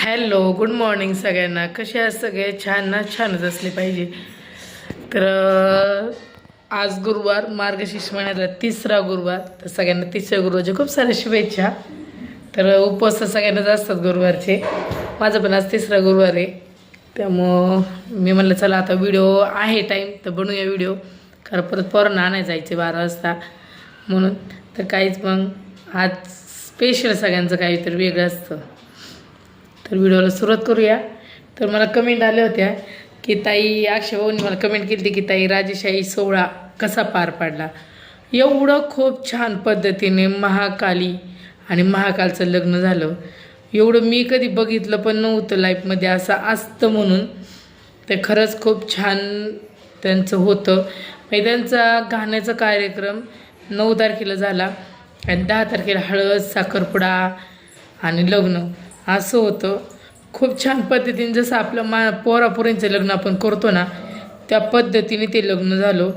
Hello good morning सगळ्यांना. कसे आहेत सगळे? छान ना? छानच असले पाहिजे. तर आज गुरुवार मार्गशीर्ष महिन्यातला तिसरा गुरुवार. तर सगळ्यांना तिसऱ्या गुरुवारच्या खूप साऱ्या शुभेच्छा. तर उपवास तर सगळ्यांनाच असतात गुरुवारचे. माझा पण आज तिसरा गुरुवार आहे. त्यामुळं मी म्हणलं चला आता व्हिडिओ आहे टाईम तर बनवूया व्हिडिओ. कारण परत पोरांना आणाय जायचे बारा वाजता. म्हणून तर काहीच मग आज स्पेशल सगळ्यांचं काहीतरी वेगळं असतं. तर व्हिडिओला सुरुवात करूया. तर मला कमेंट आल्या होत्या की ताई अक्षयभाऊनी मला कमेंट केली होती की ताई राजेशाही सोहळा कसा पार पाडला? एवढं खूप छान पद्धतीने महाकाली आणि महाकालचं लग्न झालं. एवढं मी कधी बघितलं पण नव्हतं लाईफमध्ये असं असतं म्हणून. ते खरंच खूप छान त्यांचं होतं. म्हणजे त्यांचा गाण्याचा कार्यक्रम नऊ तारखेला झाला. आणि दहा तारखेला हळद साखरपुडा आणि लग्न. असं होतं. खूप छान पद्धतीने जसं आपलं मा पोरापोरींचं लग्न आपण करतो ना त्या पद्धतीने ते लग्न झालं.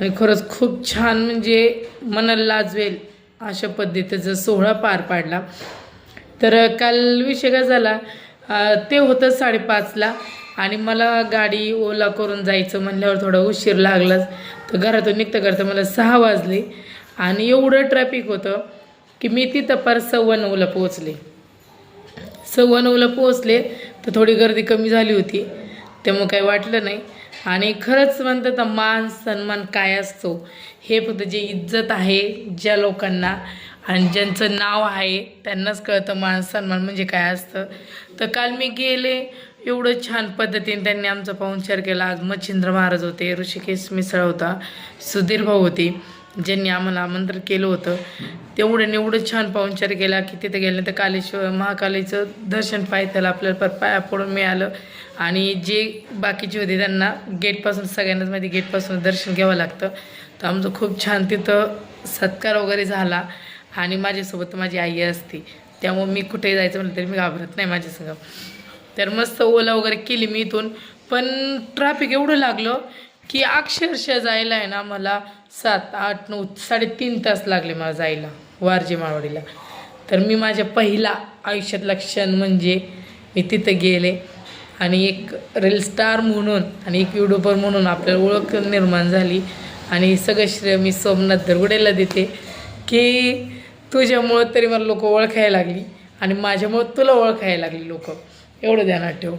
आणि खरंच खूप छान म्हणजे मनाला लाजवेल अशा पद्धतीचा सोहळा पार पाडला. तर काल विषय काय झाला? ते होतं साडेपाचला आणि मला गाडी ओला करून जायचं म्हणल्यावर थोडा उशीर लागलाच तर घरातून निघता करता मला सहा वाजले आणि एवढं ट्रॅफिक होतं की मी तिथं पार सव्वा नऊला पोहोचले. सव्वा नऊला पोहोचले तर थोडी गर्दी कमी झाली होती. त्यामुळे काही वाटलं नाही. आणि खरंच म्हणतात मान सन्मान काय असतो? हे फक्त जे इज्जत आहे ज्या लोकांना आणि ज्यांचं नाव आहे त्यांनाच कळतं मान सन्मान म्हणजे काय असतं. तर काल मी गेले एवढं छान पद्धतीने त्यांनी आमचा पाहुणचार केला. आज मच्छिंद्र महाराज होते ऋषिकेश मिसळ होता सुधीर भाऊ होते. ज्यांनी आम्हाला आमंत्रण केलं होतं तेवढं एवढं छान पाहुणचार केला की तिथे गेल्यानंतर कालेश्वर महाकालीचं दर्शन पाहायला आपल्याला पर पाया पडून मिळालं. आणि जे बाकीचे होते त्यांना गेटपासून सगळ्यांनाच माहिती गेटपासून दर्शन घ्यावं लागतं. तर आमचं खूप छान तिथं सत्कार वगैरे झाला आणि माझ्यासोबत माझी आई असते. त्यामुळं मी कुठे जायचं म्हटलं तरी मी घाबरत नाही माझ्यासंग. तर मस्त ओला वगैरे केली मी इथून. पण ट्रॅफिक एवढं लागलं की अक्षरशः जायला आहे ना मला सात आठ नऊ साडेतीन तास लागले मला जायला वारजे माळवाडीला. तर मी माझ्या पहिला आयुष्यातला क्षण म्हणजे मी तिथं गेले आणि एक रील स्टार म्हणून आणि एक युट्यूबर म्हणून आपल्याला ओळख निर्माण झाली आणि सगळं श्रेय मी सोमनाथ धरगुडेला देते की तुझ्यामुळं तरी मला लोक ओळखायला लागली आणि माझ्यामुळं तुला ओळखायला लागली लोक. एवढं ध्यानात ठेव.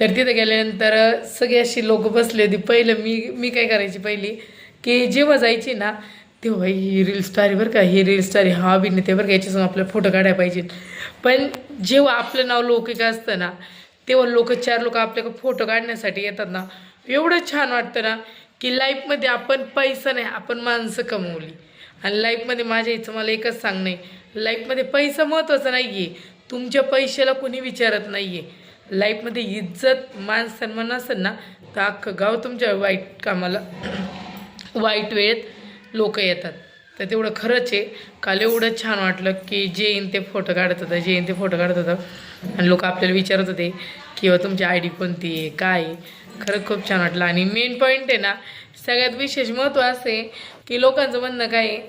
तर तिथे गेल्यानंतर सगळी अशी लोक बसली होती. पहिलं मी मी काय करायची पहिली? की जेव्हा जायची ना तेव्हा ही रील स्टारी बरं का ही रील स्टारी हा अभिनेते बरं का याच्यासमोर आपल्याला फोटो काढायला पाहिजे. पण जेव्हा आपलं नाव लौकिक असतं ना तेव्हा लोक चार लोक आपल्याकडे फोटो काढण्यासाठी येतात ना एवढं छान वाटतं ना की लाईफमध्ये आपण पैसा नाही आपण माणसं कमवली. आणि लाईफमध्ये माझ्या इथं मला एकच सांग नाही लाईफमध्ये पैसा महत्त्वाचा नाही आहे तुमच्या पैशाला कोणी विचारत नाही आहे लाईफमध्ये इज्जत मान सन्मान असेल ना तर अख्खं गाव तुमच्या वाईट कामाला वाईट वेळेत लोक येतात. तर तेवढं खरंच आहे. काल एवढं छान वाटलं की जे येईन ते फोटो काढत होतं जे येईन ते फोटो काढत होतं. आणि लोक आपल्याला विचारत होते किंवा तुमची आय डी कोणती आहे? काय खरं खूप छान वाटलं. आणि मेन पॉईंट आहे ना सगळ्यात विशेष महत्त्व असं आहे की लोकांचं म्हणणं काय आहे?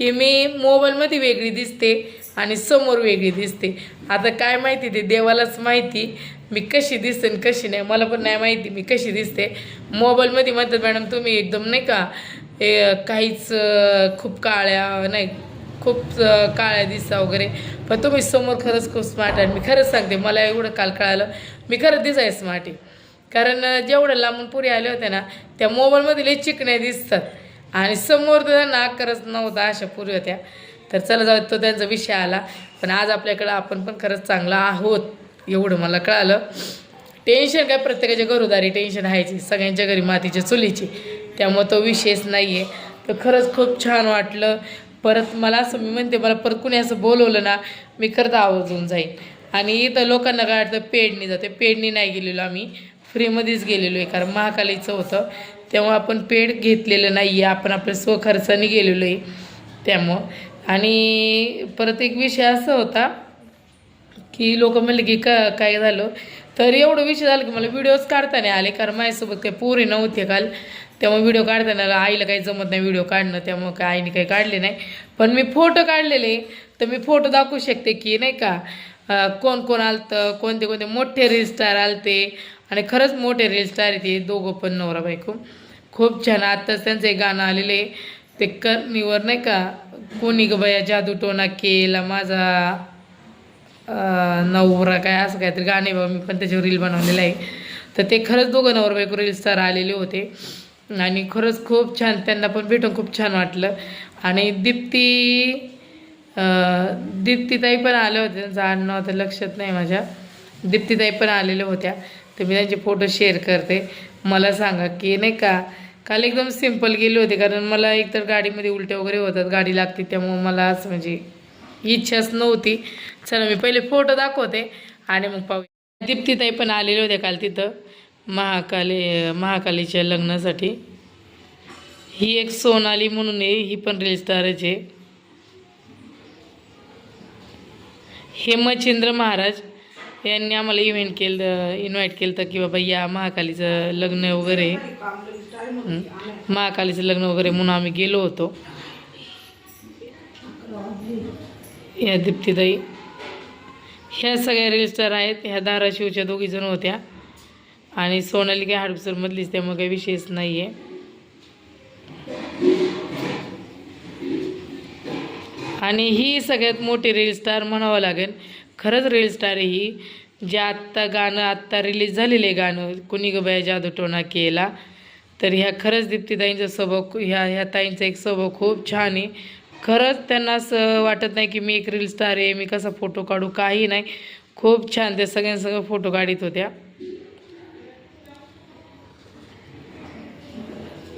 की मी मोबाईलमध्ये वेगळी दिसते आणि समोर वेगळी दिसते. आता काय माहिती ते देवालाच माहिती. मी कशी दिसते आणि कशी नाही मला पण नाही माहिती मी कशी दिसते. मोबाईलमध्ये म्हणतात मॅडम तुम्ही एकदम नाही का ए काहीच खूप काळ्या नाही खूप काळ्या दिसा वगैरे. पण तुम्ही समोर खरंच खूप स्मार्ट आहे. मी खरंच सांगते मला एवढं काल कळालं. मी खरंच दिसाय स्मार्ट आहे. कारण जेवढं लांबून पुरी आले होते ना त्या मोबाईलमध्ये लई चिकण्या दिसतात. आणि समोर तर नाक खरंच नव्हता अशा पूर्वी होत्या. तर चला जाऊ तो त्यांचा विषय आला. पण आज आपल्याकडं आपण पण खरंच चांगला आहोत एवढं मला कळालं. टेन्शन काय प्रत्येकाच्या घरोदारी टेन्शन व्हायची सगळ्यांच्या घरी मातीच्या चुलीची. त्यामुळं तो विषयच नाही आहे तर खरंच खूप छान वाटलं. परत मला असं मी म्हणते मला परत कुणी असं बोलवलं ना मी खरंच आवर्जून जाईन. आणि इथं लोकांना काय वाटतं पेडणी जाते. पेडणी नाही गेलेलो आम्ही. फ्रीमध्येच गेलेलो आहे कारण महाकालीचं होतं. तेव्हा आपण पेड घेतलेलं नाही आहे आपण आपल्या स्वखर्चाने गेलेलो आहे त्यामुळं. आणि परत एक विषय असा होता की लोक म्हणले की का काय झालं? तर एवढं विषय झालं की मला व्हिडिओज काढता नाही आले कारण माझ्यासोबत काही पोरी नव्हते काल. त्यामुळे व्हिडिओ काढताना आईला काही जमत नाही व्हिडिओ काढणं त्यामुळे काय आईने काही काढले नाही. पण मी फोटो काढलेले तर मी फोटो दाखवू शकते की नाही का कोण कोण आलतं कोणते कोणते मोठे रील स्टार आलते. आणि खरंच मोठे रील स्टार आहे ते दोघं पण नवरा बायको. खूप छान. आत्ताच त्यांचं एक गाणं आलेलं आहे. ते करणीवर नाही का? कोणी ग बया जादू टोना केला माझा नवरा काय असं काहीतरी गाणे बाबा मी पण त्याच्यावर रील बनवलेलं आहे. तर ते खरंच दोघं नवर बायको रील आलेले होते. आणि खरंच खूप छान त्यांना पण भेटून खूप छान वाटलं. आणि दीप्ती दीप्तीताई पण आल्या होत्या. त्यांचं आडनाव आता लक्षात नाही माझ्या. दीप्तीताई पण आलेल्या होत्या. तर मी त्यांचे फोटो शेअर करते. मला सांगा की नाही का काल एकदम सिंपल गेले होते कारण मला एकतर गाडीमध्ये उलट्या वगैरे होतात गाडी लागते त्यामुळं मला असं म्हणजे इच्छाच नव्हती. चला मी पहिले फोटो दाखवते आणि मग पाहू. दीप्तीताई पण आलेले होते काल तिथं महाकाली महाकालीच्या लग्नासाठी. ही एक सोनाली म्हणून आहे ही पण रेलस्टारच आहे. हेमचंद्र महाराज. यांनी आम्हाला इव्हेंट केलं इन्व्हाइट केलं तर की बाबा या महाकालीचं लग्न वगैरे. महाकालीचं लग्न वगैरे म्हणून आम्ही गेलो होतो. या दीप्तीताई. ह्या सगळ्या रील स्टार आहेत ह्या धाराशिवच्या दोघी जण होत्या. आणि सोनाली काय हडपसरमधलीच त्यामुळे काही विशेष नाही आहे आणि ही सगळ्यात मोठी रील स्टार म्हणावं लागेल खरंच रील स्टार आहे ही. जे आत्ता गाणं आत्ता रिलीज झालेलं आहे गाणं कुणी गबाया जादू टोना केला? तर ह्या खरंच दीप्तीताईंचा स्वभाव ह्या ह्या ताईंचा एक स्वभाव खूप छान आहे. खरंच त्यांना असं वाटत नाही की मी एक रील स्टार आहे मी कसा फोटो काढू? काही नाही. खूप छान त्या सगळ्यांसगळं फोटो काढत होत्या.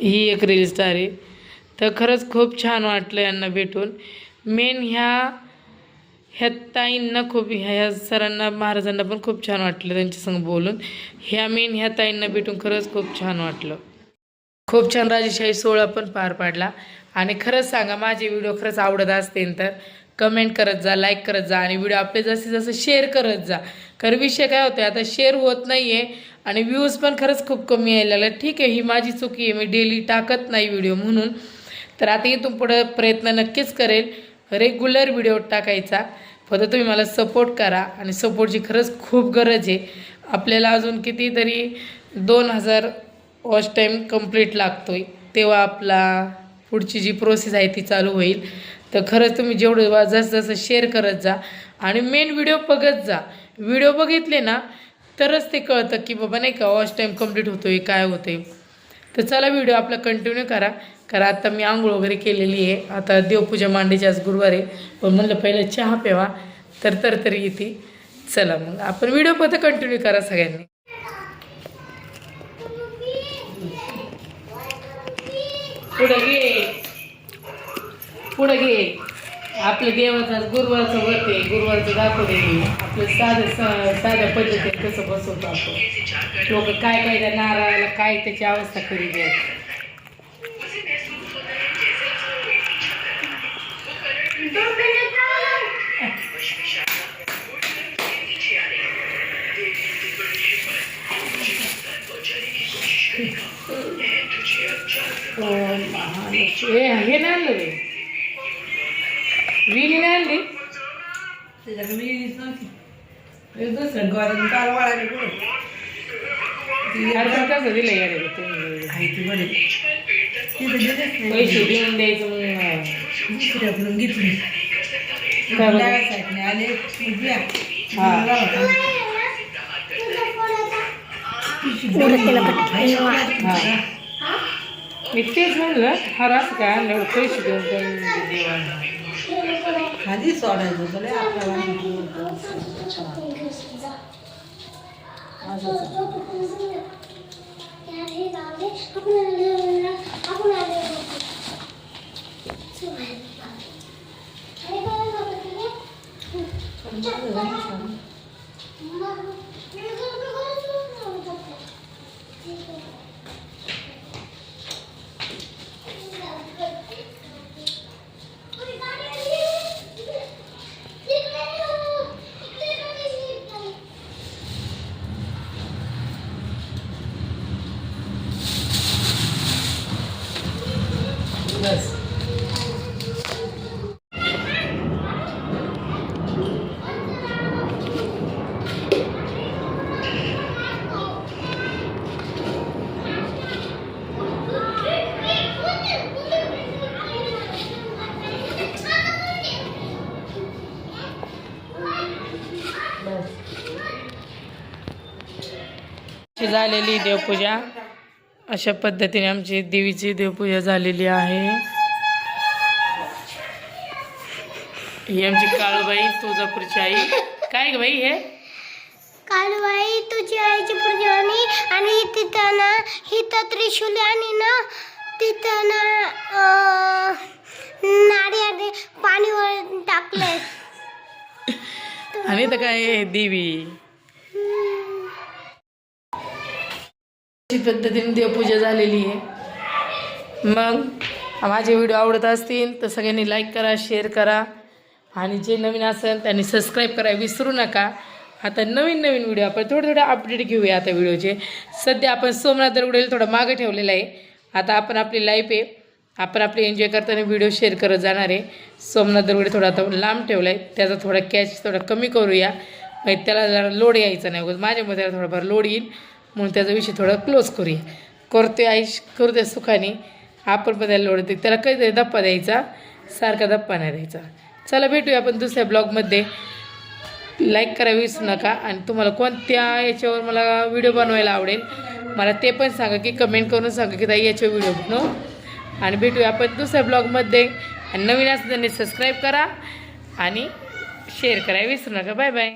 ही एक रील स्टार आहे. तर खरंच खूप छान वाटलं यांना भेटून. मेन ह्या ह्या ताईंना खूप ह्या सरांना महाराजांना पण खूप छान वाटलं त्यांच्यासंग बोलून. ह्या मेन ह्या ताईंना भेटून खरंच खूप छान वाटलं. खूप छान राजेशाही सोहळा पण पार पाडला. आणि खरंच सांगा माझे व्हिडिओ खरंच आवडत असतील तर कमेंट करत जा लाईक करत जा आणि व्हिडिओ आपले जसे जसं शेअर करत जा. कारण विषय काय होतो आता शेअर होत नाही आहे आणि व्ह्यूज पण खरंच खूप कमी यायला लागले ठीक आहे ही माझी चुकी आहे मी डेली टाकत नाही व्हिडिओ म्हणून. तर आता इथून पुढं प्रयत्न नक्कीच करेल. रेग्युलर व्हिडिओ टाकायचा. फक्त तुम्ही मला सपोर्ट करा आणि सपोर्टची खरंच खूप गरज आहे. आपल्याला अजून कितीतरी दोन हजार वॉच टाईम कंप्लीट लागतो आहे तेव्हा आपला पुढची जी प्रोसेस आहे ती चालू होईल. तर खरंच तुम्ही जेवढं वा- जसं जसं शेअर करत जा आणि मेन व्हिडिओ बघत जा. व्हिडिओ बघितले ना तरच ते कळतं की बाबा नाही का वॉच टाईम कंप्लीट होतो आहे काय होतं आहे तर चला व्हिडिओ आपला कंटिन्यू करा. कारण आता मी आंघोळ वगैरे केलेली आहे. आता देवपूजा मांडीची आज गुरुवार आहे. पण म्हणलं पहिलं चहा प्यावा. तर तर तरी येते. चला मग. आपण व्हिडिओ फक्त कंटिन्यू करा सगळ्यांनी. पुढं घे. पुढं घे. आपलं देवाचा आज गुरुवारचं व्रत आहे. गुरुवारचं दाखवते दे आपलं साधं स- साध्या पद्धतीने कसं बसवतो आपण. लोक काय काय त्या नारळाला काय त्याची अवस्था करी कसं दिलं यार तुम्ही? पैसे देऊन द्यायचं मग बरं? हा. हा. मी तेच म्हणलं हा असं काय आणलं एवढं पैसे देऊन पण देवा खाली सोडायचं भले आपल्याला बस ची झालेली देवपूजा. अशा पद्धतीने आमची देवीची देवपूजा झालेली आहे. ही आमची काळूबाई तुळजापूरची आई. काय ग बाई हे? कालवाई तुझी आईची पूजनी आणि तिथं ना हिथं त्रिशूल आणि ना तिथं ना नारळ पाणीवर टाकलंय. आणि तर काय देवी. पद्धतीने देवपूजा झालेली आहे. मग माझे व्हिडिओ आवडत असतील तर सगळ्यांनी लाईक करा शेअर करा. आणि जे नवीन असेल त्यांनी सबस्क्राईब करा विसरू नका. आता नवीन नवीन व्हिडिओ आपण थोडे थोडे अपडेट घेऊया आता व्हिडिओचे. सध्या आपण सोमनाथ दरगुडेला थोडं मागं ठेवलेलं आहे. आता आपण आपली लाईफ आहे. आपण आपली एन्जॉय करताना व्हिडिओ शेअर करत जाणार आहे. सोमनाथ दरगुडे थोडा आता लांब ठेवला आहे त्याचा थोडा कॅच थोडा कमी करूया. म्हणजे त्याला जरा लोड यायचा नाही. माझ्या मते थोडंफार थोडाफार लोड येईल. म्हणून त्याचा विषय थोडा क्लोज करूया. करतोय आईश करू दे सुखाने. आपण पण त्याला लोडते त्याला काहीतरी धप्पा द्यायचा सारखा धप्पा नाही द्यायचा. चला भेटूया आपण दुसऱ्या ब्लॉगमध्ये लाईक करा विसरू नका आणि तुम्हाला कोणत्या याच्यावर मला व्हिडिओ बनवायला आवडेल मला ते पण सांगा की कमेंट करून सांगा की ताई याच्यावर व्हिडिओ बनव. आणि भेटूया आपण दुसऱ्या ब्लॉगमध्ये आणि नवीन असताना सबस्क्राईब करा आणि शेअर करा विसरू नका. Bye bye